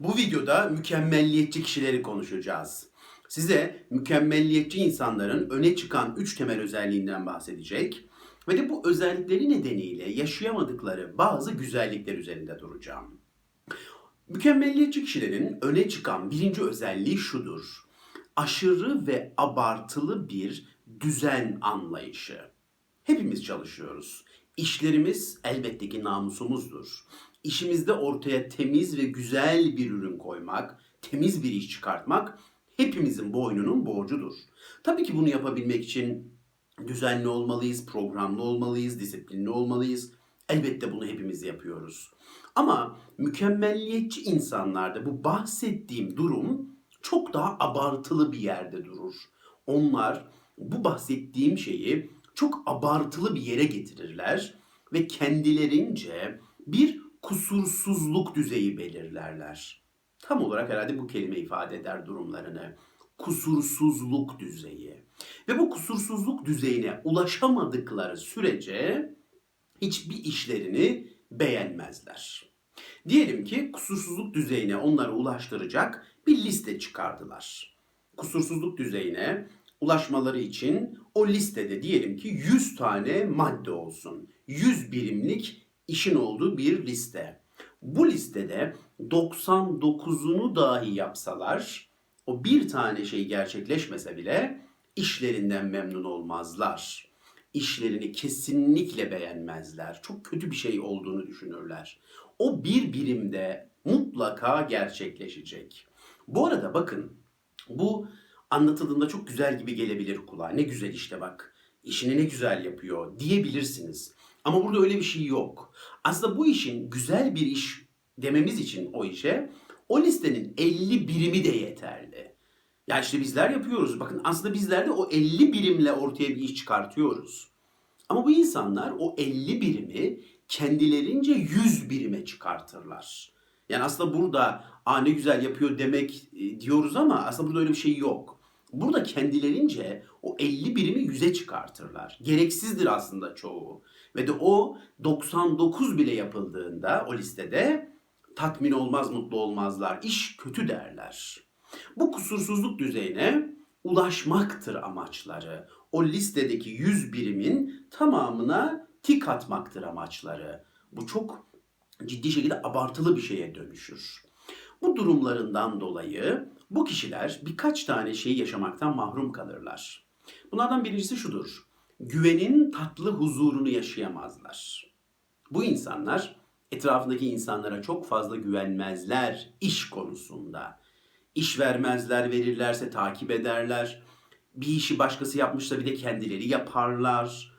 Bu videoda mükemmelliyetçi kişileri konuşacağız. Size mükemmelliyetçi insanların öne çıkan 3 temel özelliğinden bahsedecek ve de bu özellikleri nedeniyle yaşayamadıkları bazı güzellikler üzerinde duracağım. Mükemmelliyetçi kişilerin öne çıkan birinci özelliği şudur. Aşırı ve abartılı bir düzen anlayışı. Hepimiz çalışıyoruz. İşlerimiz elbette ki namusumuzdur. İşimizde ortaya temiz ve güzel bir ürün koymak, temiz bir iş çıkartmak hepimizin boynunun borcudur. Tabii ki bunu yapabilmek için düzenli olmalıyız, programlı olmalıyız, disiplinli olmalıyız. Elbette bunu hepimiz yapıyoruz. Ama mükemmelliyetçi insanlarda bu bahsettiğim durum çok daha abartılı bir yerde durur. Onlar bu bahsettiğim şeyi çok abartılı bir yere getirirler ve kendilerince bir kusursuzluk düzeyi belirlerler. Tam olarak herhalde bu kelime ifade eder durumlarını. Kusursuzluk düzeyi. Ve bu kusursuzluk düzeyine ulaşamadıkları sürece hiçbir işlerini beğenmezler. Diyelim ki kusursuzluk düzeyine onları ulaştıracak bir liste çıkardılar. Kusursuzluk düzeyine ulaşmaları için o listede diyelim ki 100 tane madde olsun. 100 birimlik işin olduğu bir liste. Bu listede 99'unu dahi yapsalar o bir tane şey gerçekleşmese bile işlerinden memnun olmazlar. İşlerini kesinlikle beğenmezler. Çok kötü bir şey olduğunu düşünürler. O bir birimde mutlaka gerçekleşecek. Bu arada bakın bu anlatıldığında çok güzel gibi gelebilir kulağa. Ne güzel işte bak. işini ne güzel yapıyor diyebilirsiniz. Ama burada öyle bir şey yok. Aslında bu işin güzel bir iş dememiz için o işe o listenin 50 birimi de yeterli. Ya işte bizler yapıyoruz. Bakın aslında bizler de o 50 birimle ortaya bir iş çıkartıyoruz. Ama bu insanlar o 50 birimi kendilerince 100 birime çıkartırlar. Yani aslında burada Aa, ne güzel yapıyor demek e, diyoruz ama aslında burada öyle bir şey yok. Burada kendilerince o 50 birimi 100'e çıkartırlar. Gereksizdir aslında çoğu. Ve de o 99 bile yapıldığında o listede tatmin olmaz, mutlu olmazlar. İş kötü derler. Bu kusursuzluk düzeyine ulaşmaktır amaçları. O listedeki 100 birimin tamamına tik atmaktır amaçları. Bu çok ciddi şekilde abartılı bir şeye dönüşür. Bu durumlarından dolayı bu kişiler birkaç tane şeyi yaşamaktan mahrum kalırlar. Bunlardan birincisi şudur. Güvenin tatlı huzurunu yaşayamazlar. Bu insanlar etrafındaki insanlara çok fazla güvenmezler iş konusunda. İş vermezler, verirlerse takip ederler. Bir işi başkası yapmışsa bir de kendileri yaparlar.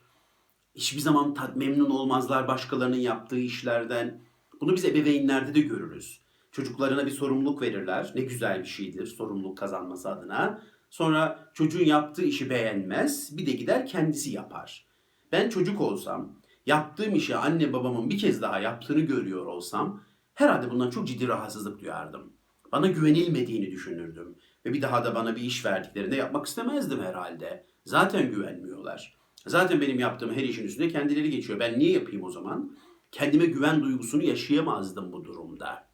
Hiçbir zaman tat memnun olmazlar başkalarının yaptığı işlerden. Bunu biz ebeveynlerde de görürüz. Çocuklarına bir sorumluluk verirler. Ne güzel bir şeydir sorumluluk kazanması adına. Sonra çocuğun yaptığı işi beğenmez. Bir de gider kendisi yapar. Ben çocuk olsam, yaptığım işi anne babamın bir kez daha yaptığını görüyor olsam herhalde bundan çok ciddi rahatsızlık duyardım. Bana güvenilmediğini düşünürdüm. Ve bir daha da bana bir iş verdiklerinde yapmak istemezdim herhalde. Zaten güvenmiyorlar. Zaten benim yaptığım her işin üstünde kendileri geçiyor. Ben niye yapayım o zaman? Kendime güven duygusunu yaşayamazdım bu durumda.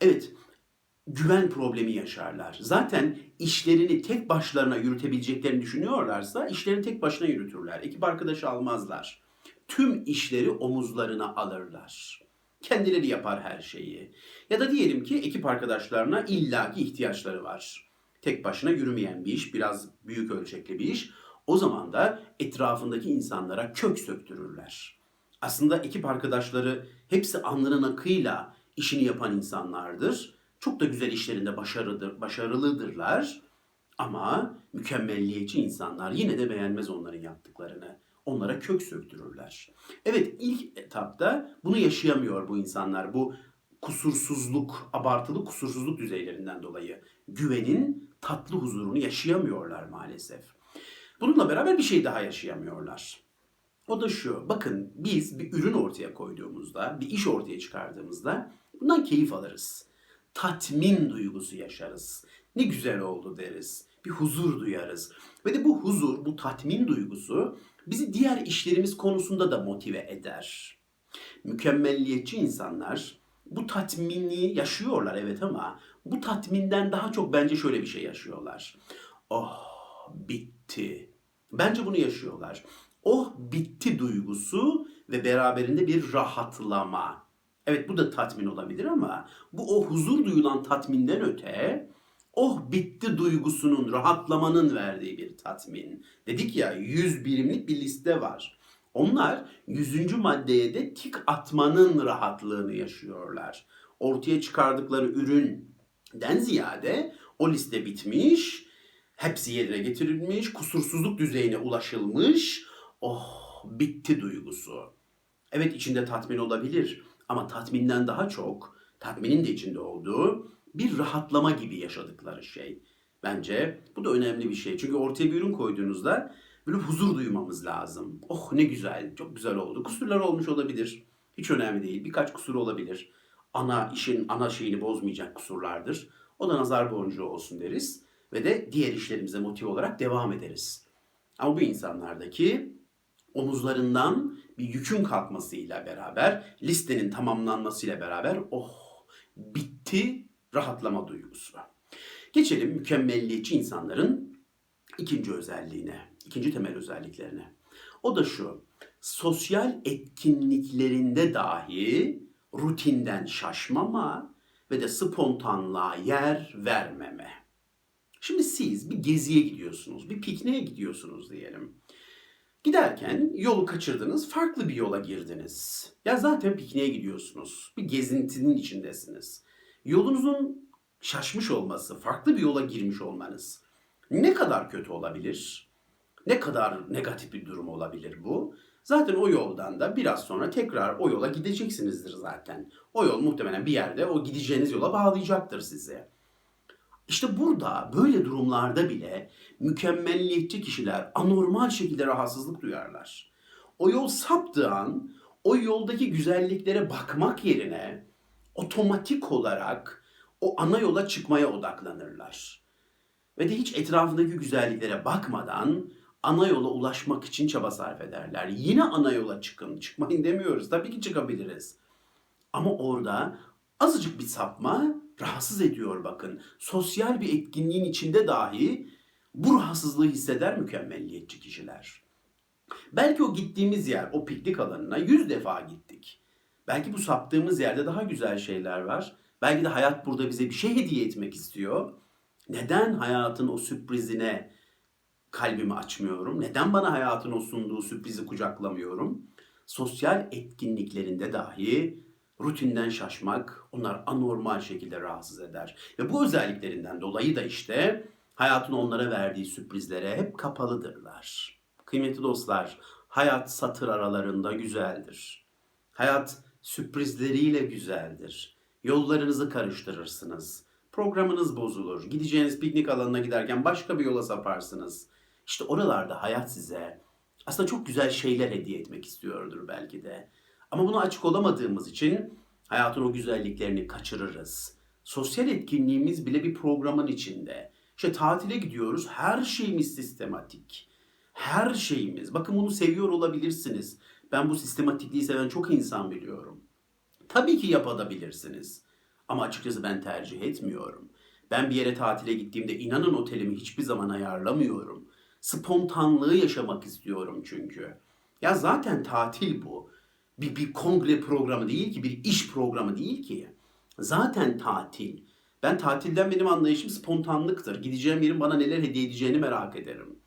Evet, güven problemi yaşarlar. Zaten işlerini tek başlarına yürütebileceklerini düşünüyorlarsa işlerini tek başına yürütürler. Ekip arkadaşı almazlar. Tüm işleri omuzlarına alırlar. Kendileri yapar her şeyi. Ya da diyelim ki ekip arkadaşlarına illaki ihtiyaçları var. Tek başına yürümeyen bir iş, biraz büyük ölçekli bir iş. O zaman da etrafındaki insanlara kök söktürürler. Aslında ekip arkadaşları hepsi alnının akıyla işini yapan insanlardır. Çok da güzel işlerinde başarılıdır, başarılıdırlar. Ama mükemmelliyetçi insanlar yine de beğenmez onların yaptıklarını. Onlara kök söktürürler. Evet ilk etapta bunu yaşayamıyor bu insanlar. Bu kusursuzluk, abartılı kusursuzluk düzeylerinden dolayı güvenin tatlı huzurunu yaşayamıyorlar maalesef. Bununla beraber bir şey daha yaşayamıyorlar. O da şu. Bakın biz bir ürün ortaya koyduğumuzda, bir iş ortaya çıkardığımızda bundan keyif alırız. Tatmin duygusu yaşarız. Ne güzel oldu deriz. Bir huzur duyarız. Ve de bu huzur, bu tatmin duygusu bizi diğer işlerimiz konusunda da motive eder. Mükemmelliyetçi insanlar bu tatmini yaşıyorlar evet ama bu tatminden daha çok bence şöyle bir şey yaşıyorlar. Oh bitti. Bence bunu yaşıyorlar. Oh bitti duygusu ve beraberinde bir rahatlama. Evet bu da tatmin olabilir ama bu o huzur duyulan tatminden öte oh bitti duygusunun, rahatlamanın verdiği bir tatmin. Dedik ya 100 birimlik bir liste var. Onlar 100. maddeye de tik atmanın rahatlığını yaşıyorlar. Ortaya çıkardıkları üründen ziyade o liste bitmiş, hepsi yerine getirilmiş, kusursuzluk düzeyine ulaşılmış. Oh bitti duygusu. Evet içinde tatmin olabilir ama tatminden daha çok, tatminin de içinde olduğu bir rahatlama gibi yaşadıkları şey. Bence bu da önemli bir şey. Çünkü ortaya bir ürün koyduğunuzda böyle huzur duymamız lazım. Oh ne güzel, çok güzel oldu. Kusurlar olmuş olabilir. Hiç önemli değil. Birkaç kusur olabilir. Ana işin ana şeyini bozmayacak kusurlardır. O da nazar boncuğu olsun deriz. Ve de diğer işlerimize motive olarak devam ederiz. Ama bu insanlardaki omuzlarından yükün kalkmasıyla beraber, listenin tamamlanmasıyla beraber oh bitti rahatlama duygusu. Geçelim mükemmelliyetçi insanların ikinci özelliğine, ikinci temel özelliklerine. O da şu, sosyal etkinliklerinde dahi rutinden şaşmama ve de spontanlığa yer vermeme. Şimdi siz bir geziye gidiyorsunuz, bir pikniğe gidiyorsunuz diyelim. Giderken yolu kaçırdınız, farklı bir yola girdiniz. Ya zaten pikniğe gidiyorsunuz. Bir gezintinin içindesiniz. Yolunuzun şaşmış olması, farklı bir yola girmiş olmanız ne kadar kötü olabilir? Ne kadar negatif bir durum olabilir bu? Zaten o yoldan da biraz sonra tekrar o yola gideceksinizdir zaten. O yol muhtemelen bir yerde o gideceğiniz yola bağlayacaktır sizi. İşte burada böyle durumlarda bile mükemmelliyetçi kişiler anormal şekilde rahatsızlık duyarlar. O yol saptığı an o yoldaki güzelliklere bakmak yerine otomatik olarak o ana yola çıkmaya odaklanırlar. Ve de hiç etrafındaki güzelliklere bakmadan ana yola ulaşmak için çaba sarf ederler. Yine ana yola çıkın, çıkmayın demiyoruz. Tabii ki çıkabiliriz. Ama orada azıcık bir sapma rahatsız ediyor bakın. Sosyal bir etkinliğin içinde dahi bu rahatsızlığı hisseder mükemmelliyetçi kişiler. Belki o gittiğimiz yer, o piknik alanına yüz defa gittik. Belki bu saptığımız yerde daha güzel şeyler var. Belki de hayat burada bize bir şey hediye etmek istiyor. Neden hayatın o sürprizine kalbimi açmıyorum? Neden bana hayatın o sunduğu sürprizi kucaklamıyorum? Sosyal etkinliklerinde dahi rutinden şaşmak onlar anormal şekilde rahatsız eder. Ve bu özelliklerinden dolayı da işte hayatın onlara verdiği sürprizlere hep kapalıdırlar. Kıymetli dostlar, hayat satır aralarında güzeldir. Hayat sürprizleriyle güzeldir. Yollarınızı karıştırırsınız. Programınız bozulur. Gideceğiniz piknik alanına giderken başka bir yola saparsınız. İşte oralarda hayat size aslında çok güzel şeyler hediye etmek istiyordur belki de. Ama buna açık olamadığımız için hayatın o güzelliklerini kaçırırız. Sosyal etkinliğimiz bile bir programın içinde. İşte tatile gidiyoruz, her şeyimiz sistematik. Her şeyimiz. Bakın bunu seviyor olabilirsiniz. Ben bu sistematikliği seven çok insan biliyorum. Tabii ki yapabilirsiniz. Ama açıkçası ben tercih etmiyorum. Ben bir yere tatile gittiğimde inanın otelimi hiçbir zaman ayarlamıyorum. Spontanlığı yaşamak istiyorum çünkü. Ya zaten tatil bu. Bir, bir kongre programı değil ki, bir iş programı değil ki. Zaten tatil. Ben tatilden benim anlayışım spontanlıktır. Gideceğim yerin bana neler hediye edeceğini merak ederim.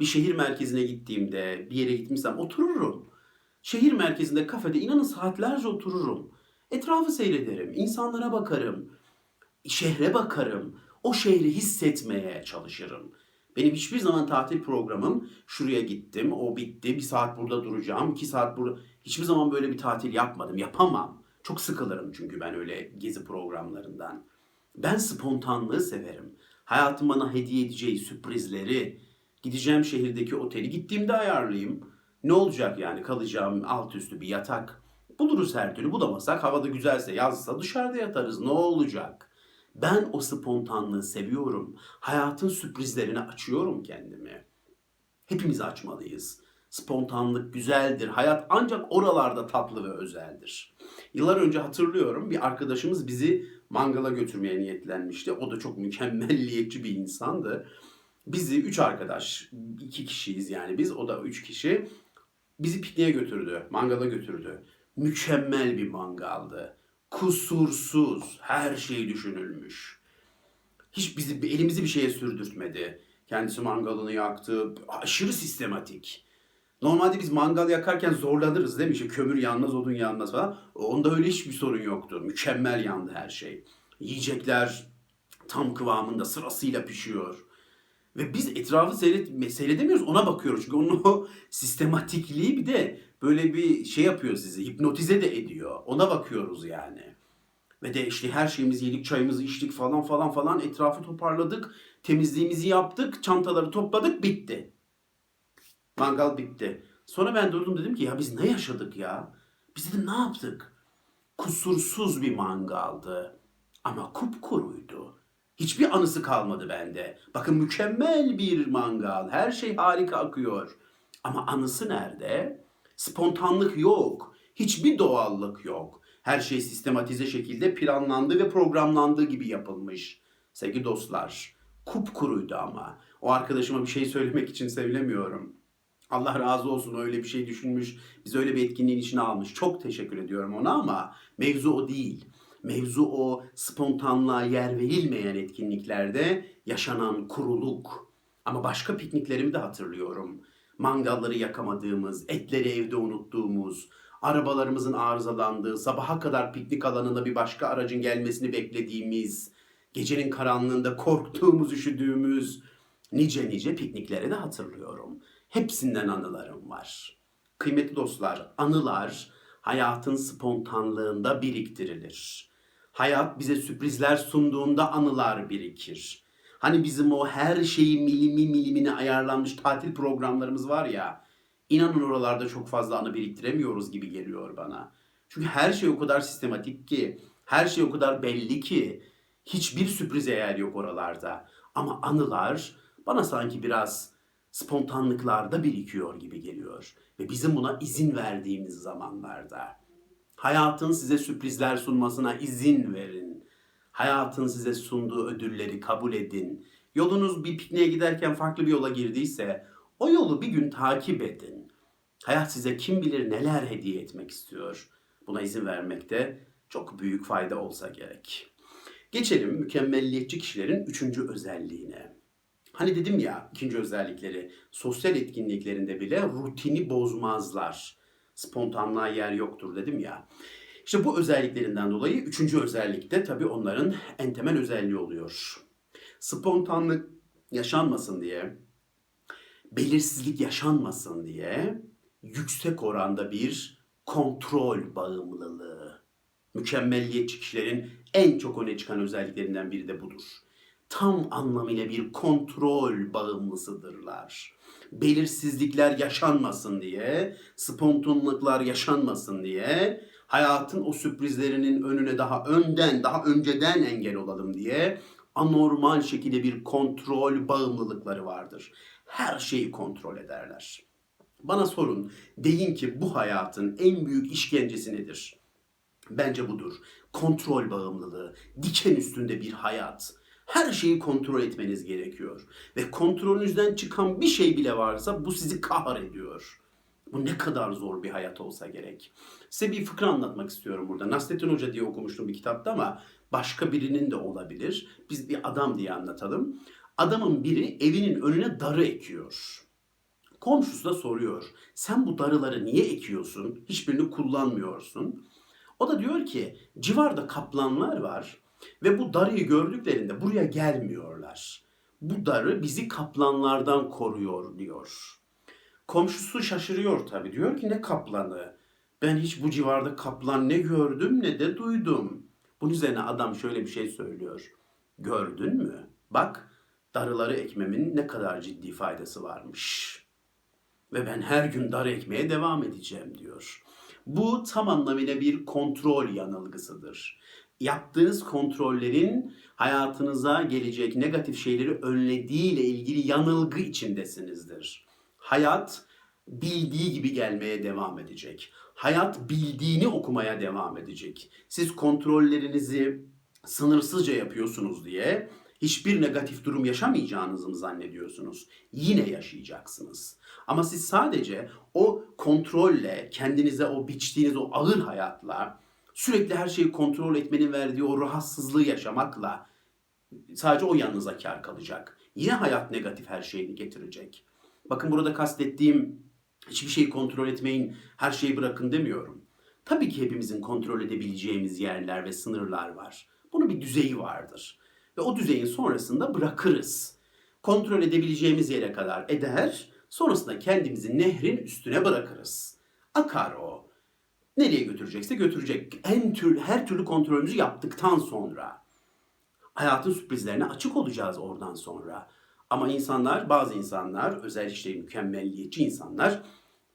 Bir şehir merkezine gittiğimde, bir yere gitmişsem otururum. Şehir merkezinde kafede inanın saatlerce otururum. Etrafı seyrederim, insanlara bakarım, şehre bakarım, o şehri hissetmeye çalışırım. Benim hiçbir zaman tatil programım şuraya gittim, o bitti, bir saat burada duracağım, iki saat burada. Hiçbir zaman böyle bir tatil yapmadım, yapamam. Çok sıkılırım çünkü ben öyle gezi programlarından. Ben spontanlığı severim. Hayatım bana hediye edeceği sürprizleri, gideceğim şehirdeki oteli gittiğimde ayarlayayım. Ne olacak yani kalacağım alt üstü bir yatak. Buluruz her türlü bulamasak havada güzelse yazsa dışarıda yatarız ne olacak? Ben o spontanlığı seviyorum. Hayatın sürprizlerine açıyorum kendimi. Hepimiz açmalıyız. Spontanlık güzeldir. Hayat ancak oralarda tatlı ve özeldir. Yıllar önce hatırlıyorum bir arkadaşımız bizi mangala götürmeye niyetlenmişti. O da çok mükemmelliyetçi bir insandı. Bizi üç arkadaş, iki kişiyiz yani biz, o da üç kişi. Bizi pikniğe götürdü, mangala götürdü. Mükemmel bir mangaldı. Kusursuz, her şey düşünülmüş. Hiç bizi, elimizi bir şeye sürdürtmedi. Kendisi mangalını yaktı, aşırı sistematik. Normalde biz mangal yakarken zorlanırız değil mi? İşte kömür yanmaz, odun yanmaz falan. Onda öyle hiçbir sorun yoktu. Mükemmel yandı her şey. Yiyecekler tam kıvamında sırasıyla pişiyor. Ve biz etrafı seyret, seyredemiyoruz ona bakıyoruz. Çünkü onun o sistematikliği bir de böyle bir şey yapıyor sizi. Hipnotize de ediyor. Ona bakıyoruz yani. Ve de işte her şeyimizi yedik, çayımızı içtik falan falan falan etrafı toparladık. Temizliğimizi yaptık, çantaları topladık, bitti. Mangal bitti. Sonra ben durdum dedim ki ya biz ne yaşadık ya? Biz dedim ne yaptık? Kusursuz bir mangaldı. Ama kupkuruydu. Hiçbir anısı kalmadı bende. Bakın mükemmel bir mangal. Her şey harika akıyor. Ama anısı nerede? Spontanlık yok. Hiçbir doğallık yok. Her şey sistematize şekilde planlandı ve programlandığı gibi yapılmış. Sevgili dostlar, kupkuruydu ama. O arkadaşıma bir şey söylemek için söylemiyorum. Allah razı olsun öyle bir şey düşünmüş, biz öyle bir etkinliğin içine almış. Çok teşekkür ediyorum ona ama mevzu o değil. Mevzu o spontanlığa yer verilmeyen etkinliklerde yaşanan kuruluk. Ama başka pikniklerimi de hatırlıyorum. Mangalları yakamadığımız, etleri evde unuttuğumuz, arabalarımızın arızalandığı, sabaha kadar piknik alanında bir başka aracın gelmesini beklediğimiz, gecenin karanlığında korktuğumuz, üşüdüğümüz nice nice piknikleri de hatırlıyorum. Hepsinden anılarım var. Kıymetli dostlar, anılar hayatın spontanlığında biriktirilir. Hayat bize sürprizler sunduğunda anılar birikir. Hani bizim o her şeyi milimi milimine ayarlanmış tatil programlarımız var ya. İnanın oralarda çok fazla anı biriktiremiyoruz gibi geliyor bana. Çünkü her şey o kadar sistematik ki, her şey o kadar belli ki hiçbir sürprize yer yok oralarda. Ama anılar bana sanki biraz spontanlıklarda birikiyor gibi geliyor. Ve bizim buna izin verdiğimiz zamanlarda. Hayatın size sürprizler sunmasına izin verin. Hayatın size sunduğu ödülleri kabul edin. Yolunuz bir pikniğe giderken farklı bir yola girdiyse o yolu bir gün takip edin. Hayat size kim bilir neler hediye etmek istiyor. Buna izin vermekte çok büyük fayda olsa gerek. Geçelim mükemmelliyetçi kişilerin üçüncü özelliğine. Hani dedim ya ikinci özellikleri sosyal etkinliklerinde bile rutini bozmazlar. Spontanlığa yer yoktur dedim ya. İşte bu özelliklerinden dolayı üçüncü özellikte tabii onların en temel özelliği oluyor. Spontanlık yaşanmasın diye, belirsizlik yaşanmasın diye yüksek oranda bir kontrol bağımlılığı. Mükemmelliyetçi kişilerin en çok öne çıkan özelliklerinden biri de budur tam anlamıyla bir kontrol bağımlısıdırlar. Belirsizlikler yaşanmasın diye, spontanlıklar yaşanmasın diye, hayatın o sürprizlerinin önüne daha önden, daha önceden engel olalım diye anormal şekilde bir kontrol bağımlılıkları vardır. Her şeyi kontrol ederler. Bana sorun, deyin ki bu hayatın en büyük işkencesi nedir? Bence budur. Kontrol bağımlılığı, diken üstünde bir hayat her şeyi kontrol etmeniz gerekiyor. Ve kontrolünüzden çıkan bir şey bile varsa bu sizi kahrediyor. Bu ne kadar zor bir hayat olsa gerek. Size bir fıkra anlatmak istiyorum burada. Nasrettin Hoca diye okumuştum bir kitapta ama başka birinin de olabilir. Biz bir adam diye anlatalım. Adamın biri evinin önüne darı ekiyor. Komşusu da soruyor. Sen bu darıları niye ekiyorsun? Hiçbirini kullanmıyorsun. O da diyor ki civarda kaplanlar var. Ve bu darıyı gördüklerinde buraya gelmiyorlar. Bu darı bizi kaplanlardan koruyor diyor. Komşusu şaşırıyor tabii. Diyor ki ne kaplanı? Ben hiç bu civarda kaplan ne gördüm ne de duydum. Bunun üzerine adam şöyle bir şey söylüyor. Gördün mü? Bak darıları ekmemin ne kadar ciddi faydası varmış. Ve ben her gün dar ekmeye devam edeceğim diyor. Bu tam anlamıyla bir kontrol yanılgısıdır yaptığınız kontrollerin hayatınıza gelecek negatif şeyleri önlediği ile ilgili yanılgı içindesinizdir. Hayat bildiği gibi gelmeye devam edecek. Hayat bildiğini okumaya devam edecek. Siz kontrollerinizi sınırsızca yapıyorsunuz diye hiçbir negatif durum yaşamayacağınızı mı zannediyorsunuz? Yine yaşayacaksınız. Ama siz sadece o kontrolle, kendinize o biçtiğiniz o ağır hayatla, sürekli her şeyi kontrol etmenin verdiği o rahatsızlığı yaşamakla sadece o yanınıza kar kalacak. Yine hayat negatif her şeyini getirecek. Bakın burada kastettiğim hiçbir şeyi kontrol etmeyin, her şeyi bırakın demiyorum. Tabii ki hepimizin kontrol edebileceğimiz yerler ve sınırlar var. Bunun bir düzeyi vardır. Ve o düzeyin sonrasında bırakırız. Kontrol edebileceğimiz yere kadar eder, sonrasında kendimizi nehrin üstüne bırakırız. Akar o. Nereye götürecekse götürecek. En tür, her türlü kontrolümüzü yaptıktan sonra. Hayatın sürprizlerine açık olacağız oradan sonra. Ama insanlar, bazı insanlar, özel işte mükemmelliyetçi insanlar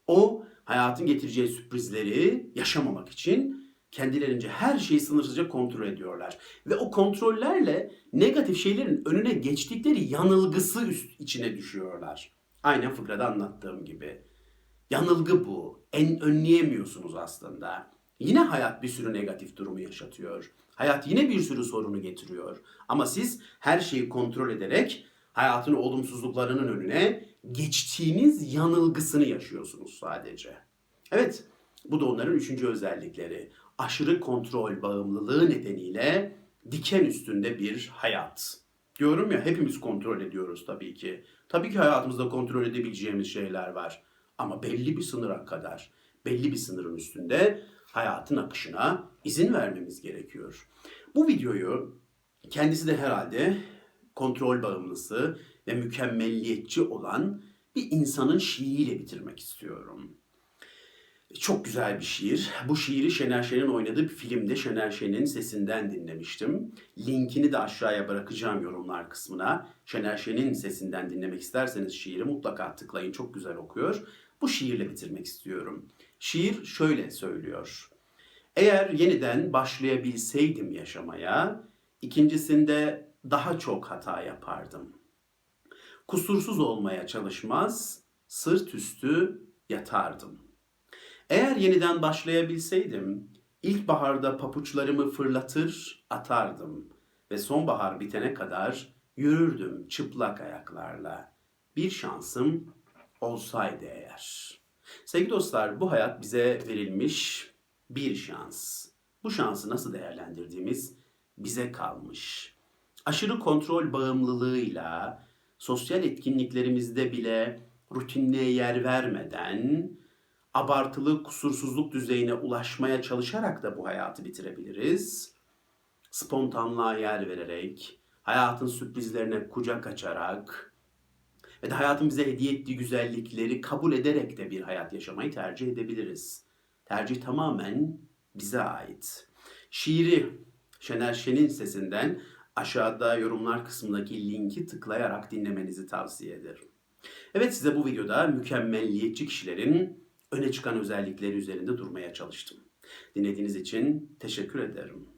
o hayatın getireceği sürprizleri yaşamamak için kendilerince her şeyi sınırsızca kontrol ediyorlar. Ve o kontrollerle negatif şeylerin önüne geçtikleri yanılgısı üst içine düşüyorlar. Aynen fıkrada anlattığım gibi. Yanılgı bu. En önleyemiyorsunuz aslında. Yine hayat bir sürü negatif durumu yaşatıyor. Hayat yine bir sürü sorunu getiriyor. Ama siz her şeyi kontrol ederek hayatın olumsuzluklarının önüne geçtiğiniz yanılgısını yaşıyorsunuz sadece. Evet, bu da onların üçüncü özellikleri. Aşırı kontrol bağımlılığı nedeniyle diken üstünde bir hayat. Diyorum ya hepimiz kontrol ediyoruz tabii ki. Tabii ki hayatımızda kontrol edebileceğimiz şeyler var. Ama belli bir sınıra kadar, belli bir sınırın üstünde hayatın akışına izin vermemiz gerekiyor. Bu videoyu kendisi de herhalde kontrol bağımlısı ve mükemmelliyetçi olan bir insanın şiiriyle bitirmek istiyorum. Çok güzel bir şiir. Bu şiiri Şener Şen'in oynadığı bir filmde Şener Şen'in sesinden dinlemiştim. Linkini de aşağıya bırakacağım yorumlar kısmına. Şener Şen'in sesinden dinlemek isterseniz şiiri mutlaka tıklayın. Çok güzel okuyor. Bu şiirle bitirmek istiyorum. Şiir şöyle söylüyor. Eğer yeniden başlayabilseydim yaşamaya, ikincisinde daha çok hata yapardım. Kusursuz olmaya çalışmaz, sırt üstü yatardım. Eğer yeniden başlayabilseydim, ilkbaharda papuçlarımı fırlatır atardım ve sonbahar bitene kadar yürürdüm çıplak ayaklarla. Bir şansım olsaydı eğer. Sevgili dostlar, bu hayat bize verilmiş bir şans. Bu şansı nasıl değerlendirdiğimiz bize kalmış. Aşırı kontrol bağımlılığıyla sosyal etkinliklerimizde bile rutinliğe yer vermeden abartılı kusursuzluk düzeyine ulaşmaya çalışarak da bu hayatı bitirebiliriz. Spontanlığa yer vererek, hayatın sürprizlerine kucak açarak ve de hayatın bize hediye ettiği güzellikleri kabul ederek de bir hayat yaşamayı tercih edebiliriz. Tercih tamamen bize ait. Şiiri Şener Şen'in sesinden aşağıda yorumlar kısmındaki linki tıklayarak dinlemenizi tavsiye ederim. Evet size bu videoda mükemmelliyetçi kişilerin öne çıkan özellikleri üzerinde durmaya çalıştım. Dinlediğiniz için teşekkür ederim.